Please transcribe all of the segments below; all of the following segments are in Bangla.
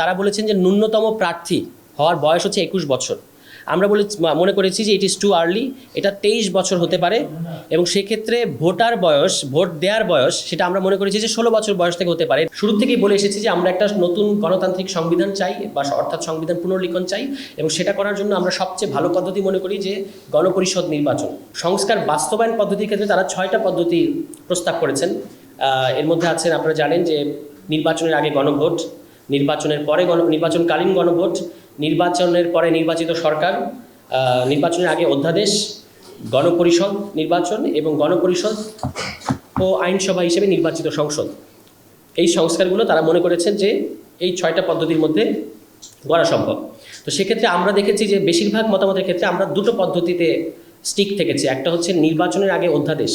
তারা বলেছেন যে ন্যূনতম প্রার্থী হওয়ার বয়স হচ্ছে একুশ বছর। আমরা বলে, মনে করেছি যে ইট ইজ টু আর্লি এটা তেইশ বছর হতে পারে এবং সেক্ষেত্রে ভোটার বয়স, ভোট দেওয়ার বয়স, সেটা আমরা মনে করেছি যে ষোলো বছর বয়স থেকে হতে পারে। শুরু থেকেই বলে এসেছি যে আমরা একটা নতুন গণতান্ত্রিক সংবিধান চাই বা অর্থাৎ সংবিধান পুনর্লিখন চাই এবং সেটা করার জন্য আমরা সবচেয়ে ভালো পদ্ধতি মনে করি যে গণপরিষদ নির্বাচন। সংস্কার বাস্তবায়ন পদ্ধতির ক্ষেত্রে তারা ছয়টা পদ্ধতি প্রস্তাব করেছেন। এর মধ্যে আছেন, আপনারা জানেন যে নির্বাচনের আগে গণভোট নির্বাচনের পরে গণ নির্বাচনকালীন গণভোট, নির্বাচনের পরে নির্বাচিত সরকার নির্বাচনের আগে অধ্যাদেশ, গণপরিষদ নির্বাচন এবং গণপরিষদ ও আইনসভা হিসেবে নির্বাচিত সংসদ। এই সংস্কারগুলো তারা মনে করেছেন যে এই ছয়টা পদ্ধতির মধ্যে করা সম্ভব। তো সেক্ষেত্রে আমরা দেখেছি যে বেশিরভাগ মতামতের ক্ষেত্রে আমরা দুটো পদ্ধতিতে স্টিক থেকেছি। একটা হচ্ছে নির্বাচনের আগে অধ্যাদেশ,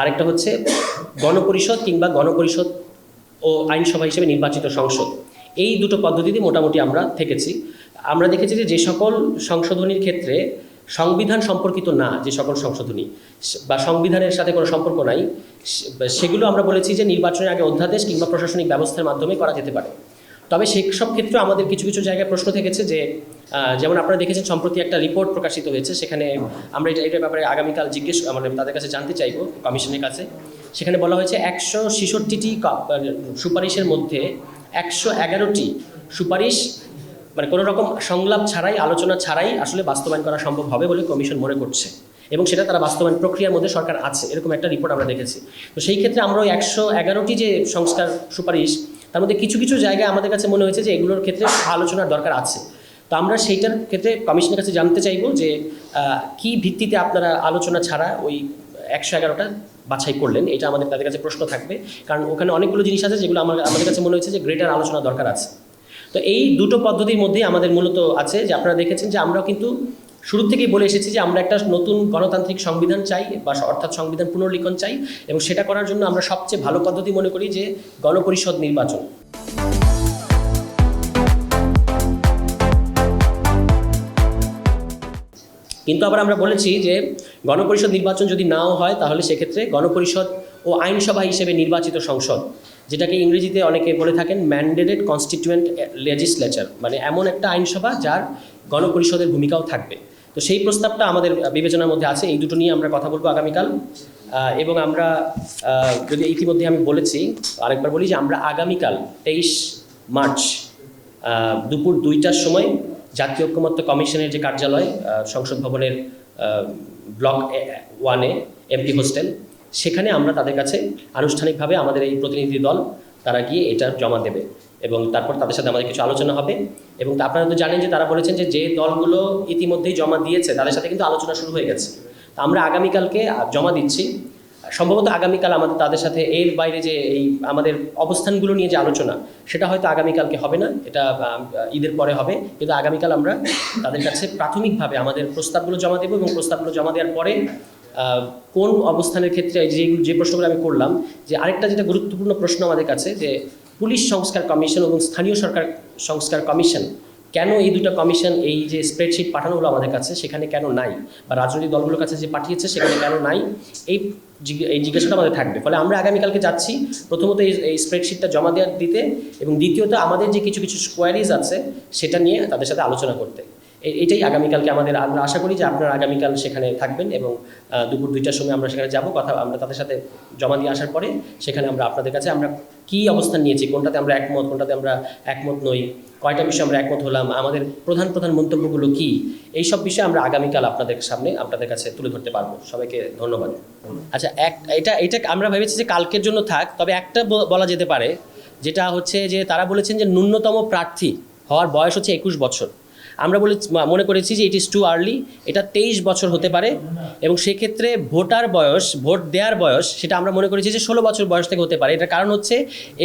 আরেকটা হচ্ছে গণপরিষদ কিংবা গণপরিষদ ও আইনসভা হিসেবে নির্বাচিত সংসদ। এই দুটো পদ্ধতিতে মোটামুটি আমরা থেকেছি। আমরা দেখেছি যে যে সকল সংশোধনীর ক্ষেত্রে সংবিধান সম্পর্কিত না, যে সকল সংশোধনী, বা সংবিধানের সাথে কোনো সম্পর্ক নাই সেগুলো আমরা বলেছি যে নির্বাচনের আগে অধ্যাদেশ কিংবা প্রশাসনিক ব্যবস্থার মাধ্যমে করা যেতে পারে। তবে সেই সব ক্ষেত্রে আমাদের কিছু কিছু জায়গায় প্রশ্ন থেকেছে যে যেমন আপনারা দেখেছেন, সম্প্রতি একটা রিপোর্ট প্রকাশিত হয়েছে, সেখানে আমরা এটা, এটার ব্যাপারে আগামীকাল জিজ্ঞেস মানে তাদের কাছে জানতে চাইব, কমিশনের কাছে। সেখানে বলা হয়েছে একশো ছেষট্টিটি সুপারিশের মধ্যে একশো এগারোটি সুপারিশ মানে কোনো রকম সংলাপ ছাড়াই, আলোচনা ছাড়াই আসলে বাস্তবায়ন করা সম্ভব হবে বলে কমিশন মনে করছে। এবং সেটা তারা বাস্তবায়ন প্রক্রিয়ার মধ্যে সরকার আছে, এরকম একটা রিপোর্ট আমরা দেখেছি। তো সেই ক্ষেত্রে আমরা ওই একশো এগারোটি যে সংস্কার সুপারিশ তার মধ্যে কিছু কিছু জায়গায় আমাদের কাছে মনে হয়েছে যে এগুলোর ক্ষেত্রে আলোচনার দরকার আছে। তো আমরা সেইটার ক্ষেত্রে কমিশনের কাছে জানতে চাইব যে কি ভিত্তিতে আপনারা আলোচনা ছাড়া ওই একশো এগারোটা বাছাই করলেন? এটা আমাদের তাদের কাছে প্রশ্ন থাকবে। কারণ ওখানে অনেকগুলো জিনিস আছে যেগুলো আমার, আমাদের কাছে মনে হয়েছে যে গ্রেটার আলোচনা দরকার আছে। তো এই দুটো পদ্ধতির মধ্যেই আমাদের মূলত আছে যে, আপনারা দেখেছেন যে আমরা কিন্তু শুরু থেকেই বলে এসেছি যে আমরা একটা নতুন গণতান্ত্রিক সংবিধান চাই বা অর্থাৎ সংবিধান পুনর্লিখন চাই এবং সেটা করার জন্য আমরা সবচেয়ে ভালো পদ্ধতি মনে করি যে গণপরিষদ নির্বাচন। কিন্তু আবার আমরা বলেছি যে গণপরিষদ নির্বাচন যদি নাও হয়, তাহলে সেক্ষেত্রে গণপরিষদ ও আইনসভা হিসেবে নির্বাচিত সংসদ, যেটাকে ইংরেজিতে অনেকে বলে থাকেন ম্যান্ডেটেড কনস্টিটিউয়েন্ট লেজিসলেচার মানে এমন একটা আইনসভা যার গণপরিষদের ভূমিকাও থাকবে। তো সেই প্রস্তাবটা আমাদের বিবেচনার মধ্যে আছে, এই দুটো নিয়ে আমরা কথা বলব আগামীকাল। এবং আমরা যদি ইতিমধ্যে আমি বলেছি, আরেকবার বলি যে আমরা আগামীকাল তেইশ মার্চ দুপুর দুইটার সময় জাতীয় ঐক্যমত্য কমিশনের যে কার্যালয় সংসদ ভবনের ব্লক ওয়ানে এমপি হোস্টেল, সেখানে আমরা তাদের কাছে আনুষ্ঠানিকভাবে আমাদের এই প্রতিনিধি দল, তারা গিয়ে এটা জমা দেবে। এবং তারপর তাদের সাথে আমাদের কিছু আলোচনা হবে। এবং আপনারা তো জানেন যে তারা বলেছেন যে যে দলগুলো ইতিমধ্যেই জমা দিয়েছে, তাদের সাথে কিন্তু আলোচনা শুরু হয়ে গেছে। তা আমরা আগামীকালকে জমা দিচ্ছি। সম্ভবত আগামীকাল আমাদের তাদের সাথে এর বাইরে যে এই আমাদের অবস্থানগুলো নিয়ে যে আলোচনা, সেটা হয়তো আগামীকালকে হবে না, এটা ঈদের পরে হবে। কিন্তু আগামীকাল আমরা তাদের কাছে প্রাথমিকভাবে আমাদের প্রস্তাবগুলো জমা দেবো এবং প্রস্তাবগুলো জমা দেওয়ার পরে কোন অবস্থানের ক্ষেত্রে যে যে প্রশ্নগুলো আমি করলাম, যে আরেকটা যেটা গুরুত্বপূর্ণ প্রশ্ন আমাদের কাছে, যে পুলিশ সংস্কার কমিশন এবং স্থানীয় সরকার সংস্কার কমিশন কেন এই দুটো কমিশন, এই যে স্প্রেডশিট পাঠানো হলো আমাদের কাছে সেখানে কেন নাই? বা রাজনৈতিক দলগুলোর কাছে যে পাঠিয়েছে সেখানে কেন নাই? এই এই জিজ্ঞাসাটা আমাদের থাকবে। ফলে আমরা আগামীকালকে যাচ্ছি, প্রথমত এই স্প্রেডশিটটা জমা দেওয়ার দিতে এবং দ্বিতীয়ত আমাদের যে কিছু কিছু স্কোয়ারিজ আছে সেটা নিয়ে তাদের সাথে আলোচনা করতে। এটাই আগামীকালকে আমাদের আমরা আশা করি যে আপনারা আগামীকাল সেখানে থাকবেন এবং দুপুর দুইটার সময় আমরা সেখানে যাব। কথা, আমরা তাদের সাথে জমা দিয়ে আসার পরে সেখানে আমরা আপনাদের কাছে আমরা কী অবস্থান নিয়েছি, কোনটাতে আমরা একমত, কোনটাতে আমরা একমত নই, কয়টা বিষয়ে আমরা একমত হলাম, আমাদের প্রধান প্রধান মন্তব্যগুলো কী, এই সব বিষয়ে আমরা আগামীকাল আপনাদের সামনে আপনাদের কাছে তুলে ধরতে পারব। সবাইকে ধন্যবাদ। আচ্ছা এক, এটা এটা আমরা ভেবেছি যে কালকের জন্য থাক, তবে একটা বলা যেতে পারে, যেটা হচ্ছে যে তারা বলেছেন যে ন্যূনতম প্রার্থী হওয়ার বয়স হচ্ছে একুশ বছর। আমরা বলে মনে করেছি যে ইট ইজ টু আর্লি এটা তেইশ বছর হতে পারে এবং সেক্ষেত্রে ভোটার বয়স, ভোট দেওয়ার বয়স, সেটা আমরা মনে করেছি যে ষোলো বছর বয়স থেকে হতে পারে। এটার কারণ হচ্ছে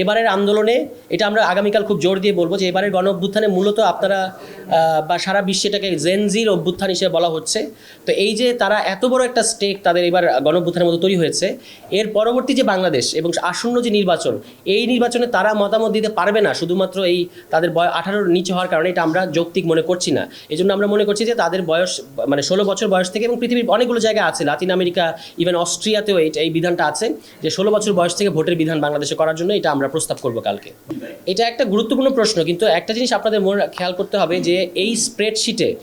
এবারের আন্দোলনে, এটা আমরা আগামীকাল খুব জোর দিয়ে বলব যে এবারের গণ অভ্যুত্থানে মূলত আপনারা বা সারা বিশ্বে এটাকে জেনজির অভ্যুত্থান হিসেবে বলা হচ্ছে। তো এই যে তারা এত বড় একটা স্টেক তাদের এবার গণ অভ্যুত্থানের মতো তৈরি হয়েছে। এর পরবর্তী যে বাংলাদেশ এবং আসন্ন যে নির্বাচন, এই নির্বাচনে তারা মতামত দিতে পারবে না। শুধুমাত্র এই তাদের বয় আঠারোর নিচে হওয়ার কারণে এটা আমরা যৌক্তিক মনে করছি করছি না। এই জন্য আমরা মনে করছি যে তাদের বয়স মানে ষোলো বছর বয়স থেকে এবং পৃথিবীর অনেকগুলো জায়গা আছে, লাতিন আমেরিকা ইভেন অস্ট্রিয়াতেও এই বিধানটা আছে যে ষোলো বছর বয়স থেকে ভোটের বিধান বাংলাদেশে করার জন্য এটা আমরা প্রস্তাব করব কালকে। এটা একটা গুরুত্বপূর্ণ প্রশ্ন, কিন্তু একটা জিনিস আপনাদের মনে খেয়াল করতে হবে যে এই স্প্রেডশিটে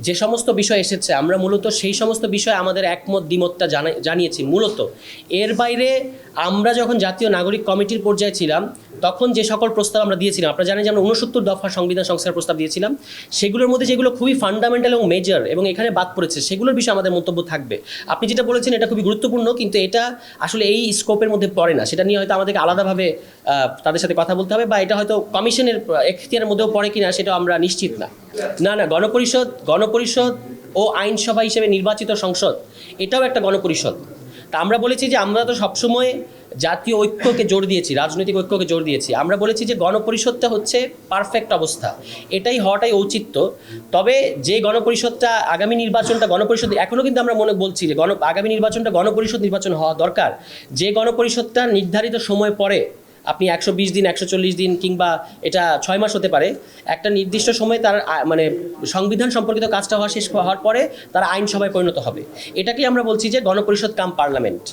যে সমস্ত বিষয় এসেছে, আমরা মূলত সেই সমস্ত বিষয়ে আমাদের একমত, দ্বিমতটা জানা- জানিয়েছি। মূলত এর বাইরে আমরা যখন জাতীয় নাগরিক কমিটির পর্যায়ে ছিলাম তখন যে সকল প্রস্তাব আমরা দিয়েছিলাম, আপনারা জানেন যে আমরা উনসত্তর দফা সংবিধান সংস্কার প্রস্তাব দিয়েছিলাম, সেগুলোর মধ্যে যেগুলো খুবই ফান্ডামেন্টাল এবং মেজর এবং এখানে বাদ পড়েছে, সেগুলোর বিষয়ে আমাদের মন্তব্য থাকবে। আপনি যেটা বলেছেন, এটা খুবই গুরুত্বপূর্ণ, কিন্তু এটা আসলে এই স্কোপের মধ্যে পড়ে না। সেটা নিয়ে হয়তো আমাদেরকে আলাদাভাবে তাদের সাথে কথা বলতে হবে বা এটা হয়তো কমিশনের এখতিয়ারের মধ্যেও পড়ে কিনা সেটা আমরা নিশ্চিত না। না না, গণপরিষদ গণপরিষদ ও আইনসভা হিসেবে নির্বাচিত সংসদ, এটাও একটা গণপরিষদ। তা আমরা বলেছি যে আমরা তো সবসময় জাতীয় ঐক্যকে জোর দিয়েছি, রাজনৈতিক ঐক্যকে জোর দিয়েছি। আমরা বলেছি যে গণপরিষদটা হচ্ছে পারফেক্ট অবস্থা। এটাই হওয়াটাই ঔচিত্য। তবে যে গণপরিষদটা, আগামী নির্বাচনটা গণপরিষদ এখনও কিন্তু আমরা মনে বলছি যে গণ, আগামী নির্বাচনটা গণপরিষদ নির্বাচন হওয়া দরকার। যে গণপরিষদটা নির্ধারিত সময় পরে আপনি একশো বিশ দিন, একশো চল্লিশ দিন কিংবা এটা ছয় মাস হতে পারে, একটা নির্দিষ্ট সময়ে তার মানে সংবিধান সম্পর্কিত কাজটা হওয়া শেষ হওয়ার পরে তারা আইনসভায় পরিণত হবে। এটাকেই আমরা বলছি যে গণপরিষদ কাম পার্লামেন্ট।